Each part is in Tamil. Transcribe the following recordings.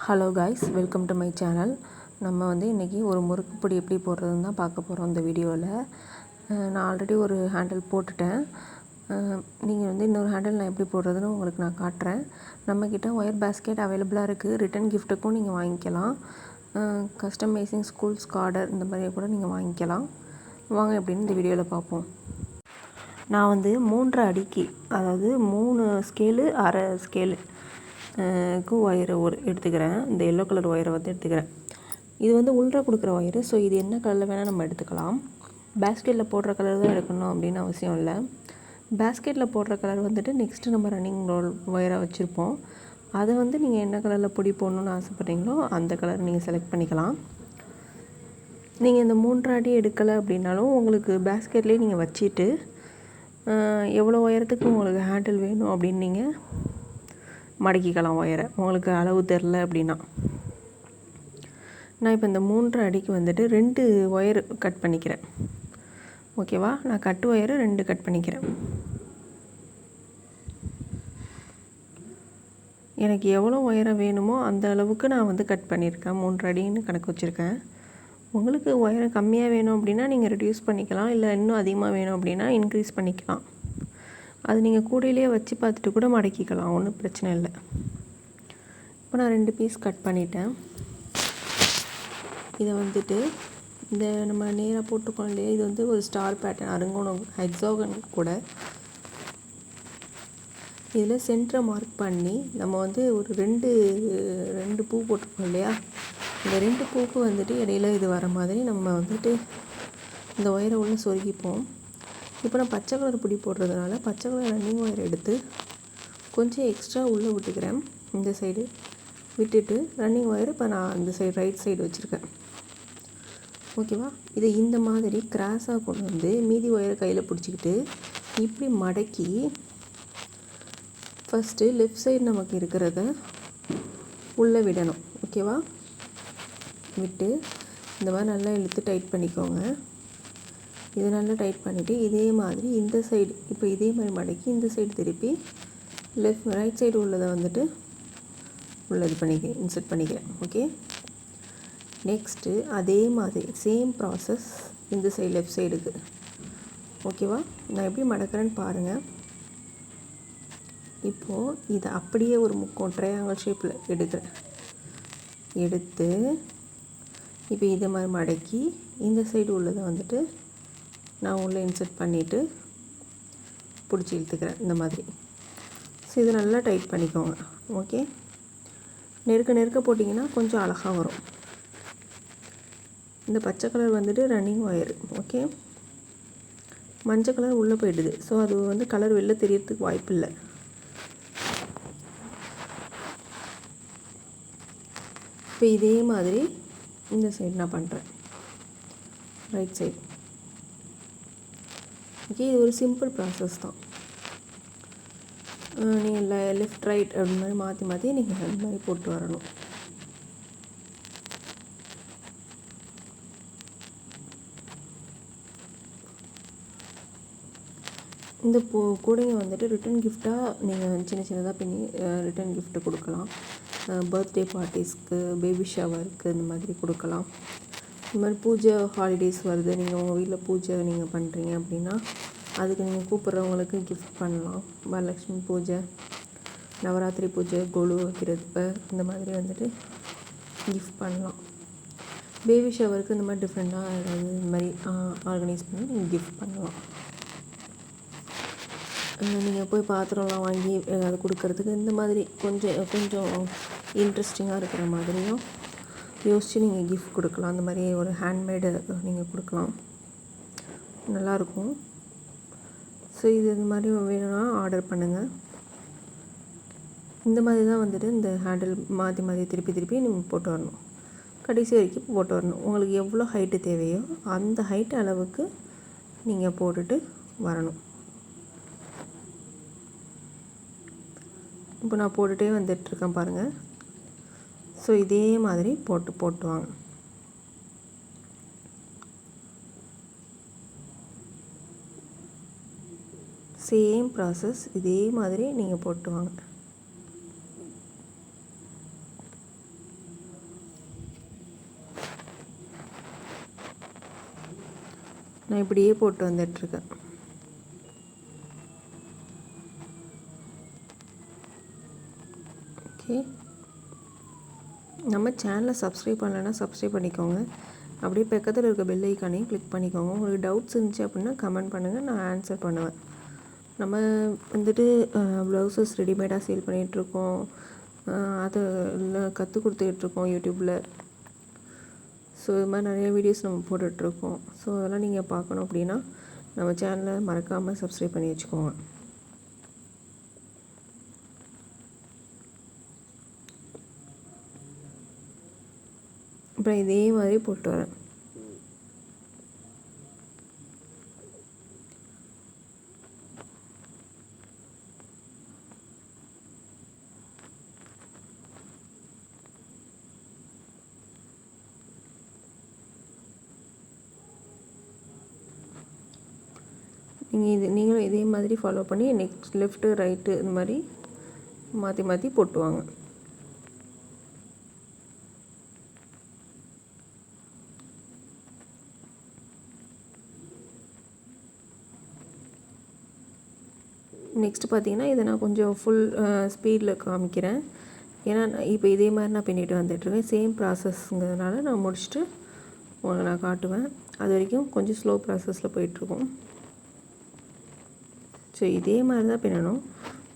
Hello guys welcome to my channel நம்ம வந்து இன்றைக்கி ஒரு முறுக்கு பொடி எப்படி போடுறதுன்னு தான் பார்க்க போகிறோம் இந்த வீடியோவில் நான் ஆல்ரெடி ஒரு ஹேண்டில் போட்டுட்டேன். நீங்கள் வந்து இன்னொரு ஹேண்டில் நான் எப்படி போடுறதுன்னு உங்களுக்கு நான் காட்டுறேன். நம்மக்கிட்ட ஒயர் பேஸ்கெட் அவைலபிளாக இருக்குது ரிட்டன் கிஃப்ட்டுக்கும் நீங்கள் வாங்கிக்கலாம். கஸ்டமைசிங் ஸ்கூல்ஸ் கார்டர் இந்த மாதிரி கூட நீங்கள் வாங்கிக்கலாம். வாங்க எப்படின்னு இந்த வீடியோவில் பார்ப்போம். நான் வந்து மூன்றரை அடிக்கு அதாவது மூணு ஸ்கேலு அரை ஸ்கேலு கு ஒயரை ஒரு எடுத்துக்கிறேன். இந்த எல்லோ கலர் ஒயரை வந்து எடுத்துக்கிறேன். இது வந்து உள்ற கொடுக்குற ஒயரு ஸோ இது என்ன கலரில் வேணால் நம்ம எடுத்துக்கலாம். பேஸ்கெட்டில் போடுற கலர் தான் எடுக்கணும் அப்படின்னு அவசியம் இல்லை. பேஸ்கெட்டில் போடுற கலர் வந்துட்டு நெக்ஸ்ட்டு நம்ம ரன்னிங் ரோல் ஒயராக வச்சுருப்போம். அதை வந்து நீங்கள் என்ன கலரில் பொடி போடணுன்னு ஆசைப்பட்றீங்களோ அந்த கலர் நீங்கள் செலக்ட் பண்ணிக்கலாம். நீங்கள் இந்த மூன்று அடி எடுக்கலை அப்படின்னாலும் உங்களுக்கு பேஸ்கெட்லேயே நீங்கள் வச்சுட்டு எவ்வளோ உயரத்துக்கு உங்களுக்கு ஹேண்டில் வேணும் அப்படின்னு நீங்கள் மடக்கிக்கலாம் ஒயரை. உங்களுக்கு அளவு தெரில அப்படின்னா. நான் இப்போ இந்த மூன்றரை அடிக்கு வந்துட்டு ரெண்டு ஒயர் கட் பண்ணிக்கிறேன். ஓகேவா நான் கட்டு ஒயரை ரெண்டு கட் பண்ணிக்கிறேன். எனக்கு எவ்வளோ ஒயரை வேணுமோ அந்த அளவுக்கு நான் வந்து கட் பண்ணியிருக்கேன். மூன்று அடின்னு கணக்கு வச்சுருக்கேன். உங்களுக்கு ஒயரை கம்மியாக வேணும் அப்படின்னா நீங்கள் ரெடியூஸ் பண்ணிக்கலாம். இல்லை இன்னும் அதிகமாக வேணும் அப்படின்னா இன்க்ரீஸ் பண்ணிக்கலாம். அது நீங்கள் கூடையிலே வச்சு பார்த்துட்டு கூட மடக்கிக்கலாம் ஒன்றும் பிரச்சனை இல்லை. இப்போ நான் ரெண்டு பீஸ் கட் பண்ணிட்டேன். இதை வந்துட்டு இந்த நம்ம நேராக போட்டுக்கோம் இல்லையா இது வந்து ஒரு ஸ்டார் பேட்டர்ன் அருங்கோணம் ஹெக்ஸாகன் கூட. இதில் சென்டரை மார்க் பண்ணி நம்ம வந்து ஒரு ரெண்டு ரெண்டு பூ போட்டிருக்கோம் இல்லையா இந்த ரெண்டு பூக்கு வந்துட்டு இடையில இது வர மாதிரி நம்ம வந்துட்டு இந்த ஒயரை உள்ளே சொருகிப்போம். இப்போ நான் பச்சை கலர் பிடி போடுறதுனால பச்சை கலர் ரன்னிங் ஒயர் எடுத்து கொஞ்சம் எக்ஸ்ட்ரா உள்ளே விட்டுக்கிறேன். இந்த சைடு விட்டுட்டு ரன்னிங் ஒயர் இப்போ நான் இந்த சைடு ரைட் சைடு வச்சுருக்கேன். ஓகேவா இதை இந்த மாதிரி கிராஸாக கொண்டு வந்து மீதி ஒயரை கையில் பிடிச்சிக்கிட்டு இப்படி மடக்கி ஃபஸ்ட்டு லெஃப்ட் சைடு நமக்கு இருக்கிறத உள்ளே விடணும். ஓகேவா விட்டு இந்த மாதிரி நல்லா இழுத்து டைட் பண்ணிக்கோங்க. இது நல்லா டைட் பண்ணிவிட்டு இதே மாதிரி இந்த சைடு இப்போ இதே மாதிரி மடக்கி இந்த சைடு திருப்பி லெஃப்ட் ரைட் சைடு உள்ளதை வந்துட்டு உள்ள இது பண்ணிக்கிறேன் இன்சர்ட் பண்ணிக்கிறேன் ஓகே நெக்ஸ்ட்டு அதே மாதிரி சேம் ப்ராசஸ் இந்த சைடு லெஃப்ட் சைடுக்கு ஓகேவா நான் எப்படி மடக்கிறேன்னு பாருங்கள் இப்போது இதை அப்படியே ஒரு முக்கோம் ட்ரையாங்கல் ஷேப்பில் எடுக்கிறேன். எடுத்து இப்போ இதை மாதிரி மடக்கி இந்த சைடு உள்ளதை வந்துட்டு நான் உள்ளே இன்சர்ட் பண்ணிவிட்டு பிடிச்சி இழுத்துக்கிறேன் இந்த மாதிரி. ஸோ இதை நல்லா டைட் பண்ணிக்கோங்க ஓகே நெருக்க நெருக்க போட்டிங்கன்னா கொஞ்சம் அழகாக வரும். இந்த பச்சை கலர் வந்துட்டு ரன்னிங் ஒயர் ஓகே மஞ்சள் கலர் உள்ளே போயிடுது. ஸோ அது வந்து கலர் வெளில தெரியறதுக்கு வாய்ப்பு இல்லை. இப்போ இதே மாதிரி இந்த சைடு நான் பண்ணுறேன் ரைட் சைடு ஓகே இது ஒரு சிம்பிள் ப்ராசஸ் தான். நீங்கள் லெஃப்ட் ரைட் அப்படி மாதிரி மாற்றி மாற்றி நீங்கள் அந்த மாதிரி போட்டு வரணும். இந்த பூ கூடைங்க வந்துட்டு ரிட்டன் கிஃப்டாக நீங்கள் சின்ன சின்னதாக பின்னி ரிட்டன் கிஃப்ட்டு கொடுக்கலாம். பர்த்டே பார்ட்டிஸ்க்கு பேபி ஷவருக்கு இந்த மாதிரி கொடுக்கலாம். இந்த மாதிரி பூஜை ஹாலிடேஸ் வருது. நீங்கள் உங்கள் வீட்டில் பூஜை நீங்கள் பண்ணுறீங்க அப்படின்னா அதுக்கு நீங்கள் கூப்பிட்றவங்களுக்கு கிஃப்ட் பண்ணலாம். வரலக்ஷ்மி பூஜை நவராத்திரி பூஜை கொலு வைக்கிறப்ப இந்த மாதிரி வந்துட்டு கிஃப்ட் பண்ணலாம். பேபி ஷவருக்கு இந்த மாதிரி டிஃப்ரெண்ட்டாக ஏதாவது இந்த மாதிரி ஆர்கனைஸ் பண்ணி நீங்கள் கிஃப்ட் பண்ணலாம். நீங்கள் போய் பாத்திரம்லாம் வாங்கி ஏதாவது கொடுக்கறதுக்கு இந்த மாதிரி கொஞ்சம் கொஞ்சம் இன்ட்ரெஸ்டிங்காக இருக்கிற மாதிரியும் யோசித்து நீங்கள் கிஃப்ட் கொடுக்கலாம். அந்த மாதிரி ஒரு ஹேண்ட்மேடு நீங்கள் கொடுக்கலாம். நல்லாயிருக்கும் ஸோ இது இந்த மாதிரி வேணும்னா ஆர்டர் பண்ணுங்கள் இந்த மாதிரி தான் வந்துட்டு இந்த ஹேண்டில் மாற்றி மாற்றி திருப்பி திருப்பி நீங்கள் போட்டு வரணும். கடைசி வரைக்கும் போட்டு வரணும். உங்களுக்கு எவ்வளோ ஹைட்டு தேவையோ அந்த ஹைட் அளவுக்கு நீங்கள் போட்டுட்டு வரணும். இப்போ நான் போட்டுகிட்டே வந்துட்டுருக்கேன் பாருங்கள் ஸோ இதே மாதிரி போட்டு போட்டுவாங்க. சேம் ப்ராசஸ் இதே மாதிரி நீங்கள் போட்டுவாங்க. நான் இப்படியே போட்டு வந்துட்டுருக்கேன். ஓகே நம்ம சேனலை சப்ஸ்கிரைப் பண்ணலைன்னா சப்ஸ்கிரைப் பண்ணிக்கோங்க. அப்படியே பக்கத்தில் இருக்க பெல் ஐக்கானையும் கிளிக் பண்ணிக்கோங்க. உங்களுக்கு டவுட்ஸ் இருந்துச்சு அப்படின்னா கமெண்ட் பண்ணுங்கள் நான் ஆன்சர் பண்ணுவேன். நம்ம வந்துட்டு ப்ளவுசஸ் ரெடிமேடாக சேல் பண்ணிகிட்ருக்கோம் அதை கற்றுக் கொடுத்துக்கிட்ருக்கோம் யூடியூப்பில் ஸோ இது மாதிரி நிறைய வீடியோஸ் நம்ம போட்டுட்ருக்கோம். ஸோ அதெல்லாம் நீங்கள் பார்க்கணும் அப்படின்னா நம்ம சேனலை மறக்காமல் சப்ஸ்கிரைப் பண்ணி வச்சுக்கோங்க. அப்புறம் இதே மாதிரி போட்டு வரேன். நீங்கள் இது நீங்களும் இதே மாதிரி ஃபாலோ பண்ணி நெக்ஸ்ட் லெஃப்ட்டு ரைட்டு இந்த மாதிரி மாற்றி மாற்றி போட்டுவாங்க. நெக்ஸ்ட் பார்த்தீங்கன்னா இதை நான் கொஞ்சம் ஃபுல் ஸ்பீடில் காமிக்கிறேன். ஏன்னா நான் இப்போ இதே மாதிரி நான் பின்னிட்டு வந்துட்டுருக்கேன் சேம் ப்ராசஸ்ங்கிறதுனால நான் முடிச்சுட்டு உங்களுக்கு நான் காட்டுவேன். அது வரைக்கும் கொஞ்சம் ஸ்லோ ப்ராசஸில் போயிட்டுருக்கோம் ஸோ இதே மாதிரி தான் பின்னணும்.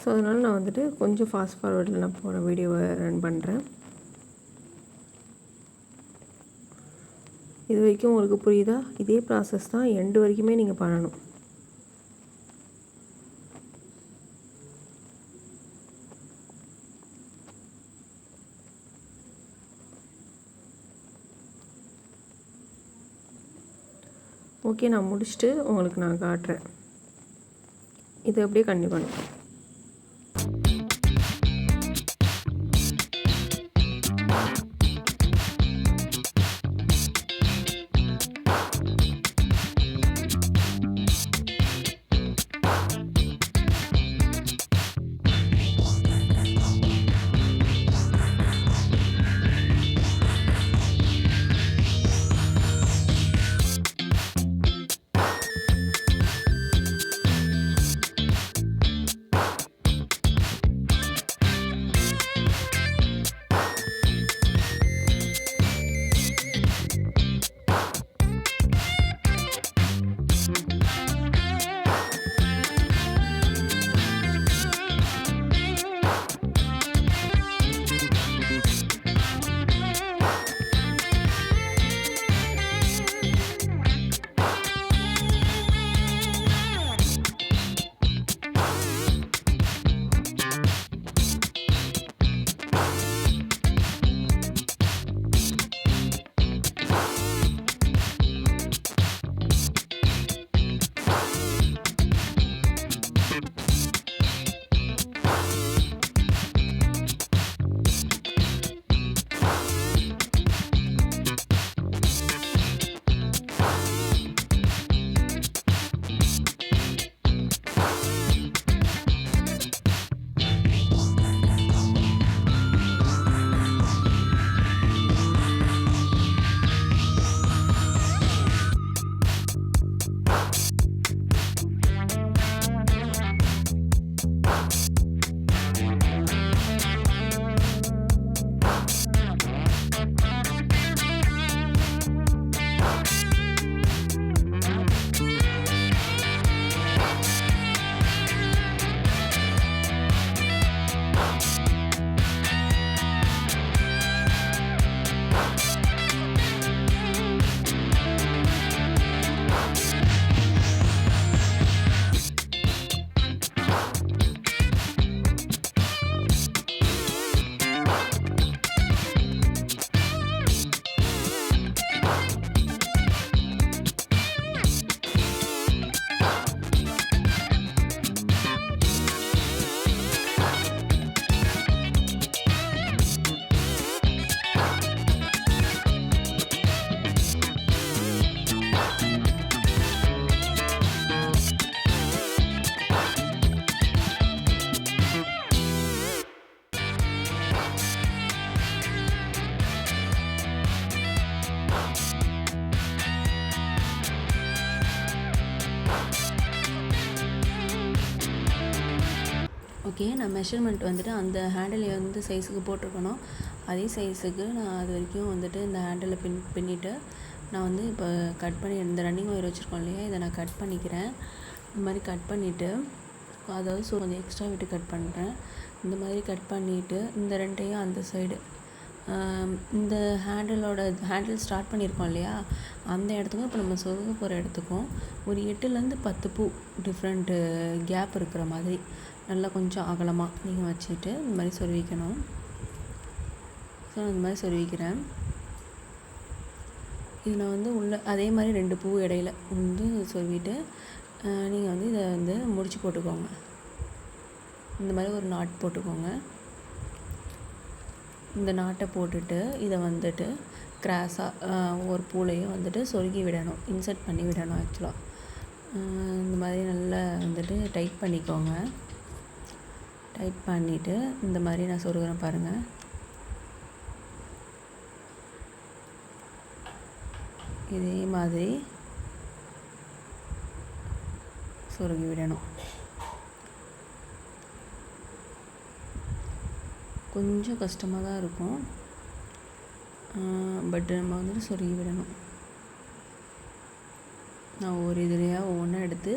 ஸோ அதனால் நான் வந்துட்டு கொஞ்சம் ஃபாஸ்ட் ஃபார்வர்டில் நான் போன வீடியோவை ரன் பண்ணுறேன் இது வரைக்கும் உங்களுக்கு புரியுதா? இதே ப்ராசஸ் தான் எண்டு வரைக்குமே நீங்கள் பண்ணணும். ஓகே நான் முடிச்சுட்டு உங்களுக்கு நான் காட்டுறேன். இதை அப்படியே கண்டிப்பாக ஓகே நான் மெஷர்மெண்ட் வந்துட்டு அந்த ஹேண்டில் வந்து சைஸுக்கு போட்டிருக்கணும். அதே சைஸுக்கு நான் அது வரைக்கும் வந்துட்டு இந்த ஹேண்டிலை பின் பின்னிட்டு நான் வந்து இப்போ கட் பண்ணி இந்த ரன்னிங் ஒயர் வச்சுருக்கோம் இல்லையா இதை நான் கட் பண்ணிக்கிறேன். இந்த மாதிரி கட் பண்ணிவிட்டு அதாவது ஸோ கொஞ்சம் எக்ஸ்ட்ரா விட்டு கட் பண்ணுறேன் இந்த மாதிரி கட் பண்ணிவிட்டு இந்த ரெண்டையும் அந்த சைடு இந்த ஹேண்டிலோட ஹேண்டில் ஸ்டார்ட் பண்ணியிருக்கோம் இல்லையா அந்த இடத்துக்கும் இப்போ நம்ம சொருக போகிற இடத்துக்கும் ஒரு எட்டுலேருந்து பத்து பூ டிஃப்ரெண்ட்டு கேப் இருக்கிற மாதிரி. நல்லா கொஞ்சம் அகலமாக நீங்கள் வச்சுட்டு இந்த மாதிரி சொருவிக்கணும் ஸோ இந்த மாதிரி சொருவிக்கிறேன் இதில் வந்து உள்ள அதே மாதிரி ரெண்டு பூ இடையில வந்து சொருவிட்டு நீங்கள் வந்து இதை வந்து முடிச்சு போட்டுக்கோங்க. இந்த மாதிரி ஒரு நாட் போட்டுக்கோங்க. இந்த நாட்டை போட்டுட்டு இதை வந்துட்டு கிராஸாக ஒரு பூலையும் வந்துட்டு சொருகி விடணும். இன்சர்ட் பண்ணி விடணும் ஆக்சுவலாக இந்த மாதிரி நல்லா வந்துட்டு டைட் பண்ணிக்கோங்க. டைட் பண்ணிவிட்டு இந்த மாதிரி நான் சொருகிறேன் பாருங்கள் இதே மாதிரி சொருகி விடணும். கொஞ்சம் கஷ்டமாக தான் இருக்கும். பட் நம்ம வந்துட்டு சொருகி விடணும். நான் ஒரு இதுலையாக ஒவ்வொன்றா எடுத்து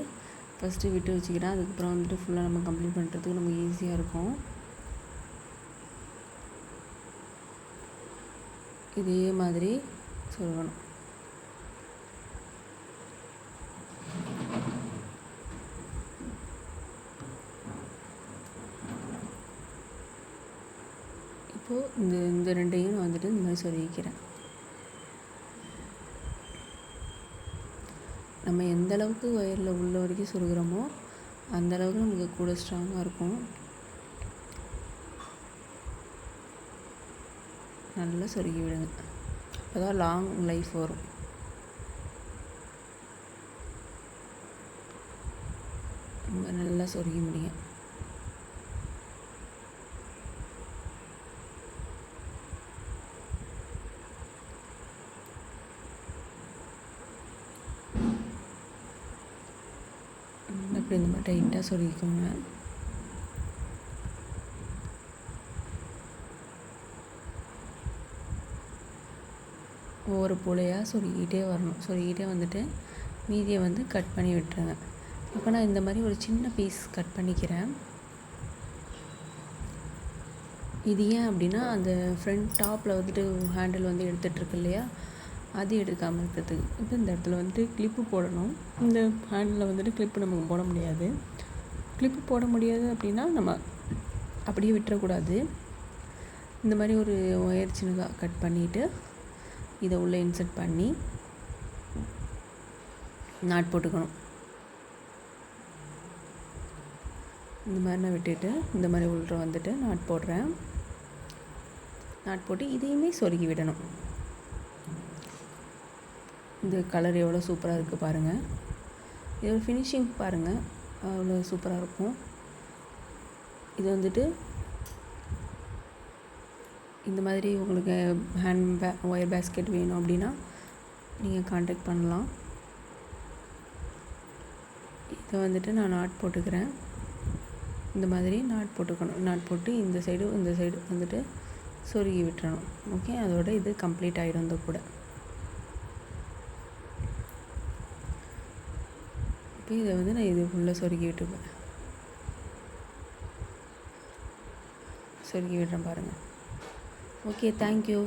ஃபஸ்ட்டு விட்டு வச்சுக்கிறேன். அதுக்கப்புறம் வந்துட்டு ஃபுல்லாக நம்ம கம்ப்ளீட் பண்ணுறதுக்கு நமக்கு ஈஸியாக இருக்கும். இதே மாதிரி சொல்லணும். இப்போது இந்த இந்த ரெண்டையும் நான் வந்துட்டு இந்த மாதிரி சொல்லிக்கிறேன். நம்ம எந்த அளவுக்கு ஒயரில் உள்ள வரைக்கும் சொருகிறோமோ அந்த அளவுக்கு நமக்கு கூட ஸ்ட்ராங்காக இருக்கும். நல்லா சொருகி விடுங்க. அப்போ தான் லாங் லைஃப் வரும் நல்லா சொருகி முடியும். அப்படி இந்த மாதிரி டைட்டாக சொல்லிக்கோங்க. ஒவ்வொரு புலையாக சொருகிக்கிட்டே வரணும். சொருகிக்கிட்டே வந்துட்டு மீதியை வந்து கட் பண்ணி விட்டுருங்க. இப்போ நான் இந்த மாதிரி ஒரு சின்ன பீஸ் கட் பண்ணிக்கிறேன். இது ஏன் அப்படின்னா அந்த ஃப்ரண்ட் டாப்பில் வந்துட்டு ஹேண்டில் வந்து எடுத்துகிட்ருக்கு இல்லையா? அது எடுக்காமல் இருக்கிறதுக்கு. இப்போ இந்த இடத்துல வந்துட்டு கிளிப்பு போடணும். இந்த ஹேண்டில் வந்துட்டு கிளிப்பு நமக்கு போட முடியாது. கிளிப்பு போட முடியாது அப்படின்னா நம்ம அப்படியே விட்டுறக்கூடாது. இந்த மாதிரி ஒரு ஒயர் சின்னதாக கட் பண்ணிவிட்டு இதை உள்ளே இன்சர்ட் பண்ணி நாட் போட்டுக்கணும். இந்த மாதிரி நான் விட்டுட்டு இந்த மாதிரி உள்ள வந்துட்டு நாட் போடுறேன். நாட் போட்டு இதையுமே சொருகி விடணும். இந்த கலர் எவ்வளோ சூப்பராக இருக்குது பாருங்கள் இதோட ஃபினிஷிங் பாருங்கள் அவ்வளோ சூப்பராக இருக்கும். இது வந்துட்டு இந்த மாதிரி உங்களுக்கு ஹேண்ட் பே ஒயர் பேஸ்கெட் வேணும் அப்படின்னா நீங்கள் காண்டாக்ட் பண்ணலாம். இதை வந்துட்டு நான் நாட் போட்டுக்கிறேன். இந்த மாதிரி நாட் போட்டுக்கணும். நாட் போட்டு இந்த சைடு இந்த சைடு வந்துட்டு சொருகி விட்டுறணும். ஓகே அதோட இது கம்ப்ளீட் ஆகிடும் இந்த கூட. இப்போ இதை வந்து நான் இது உள்ளே சொருகி விட்டுப்பேன் சொருகி விடுறேன் பாருங்கள் ஓகே தேங்க்யூ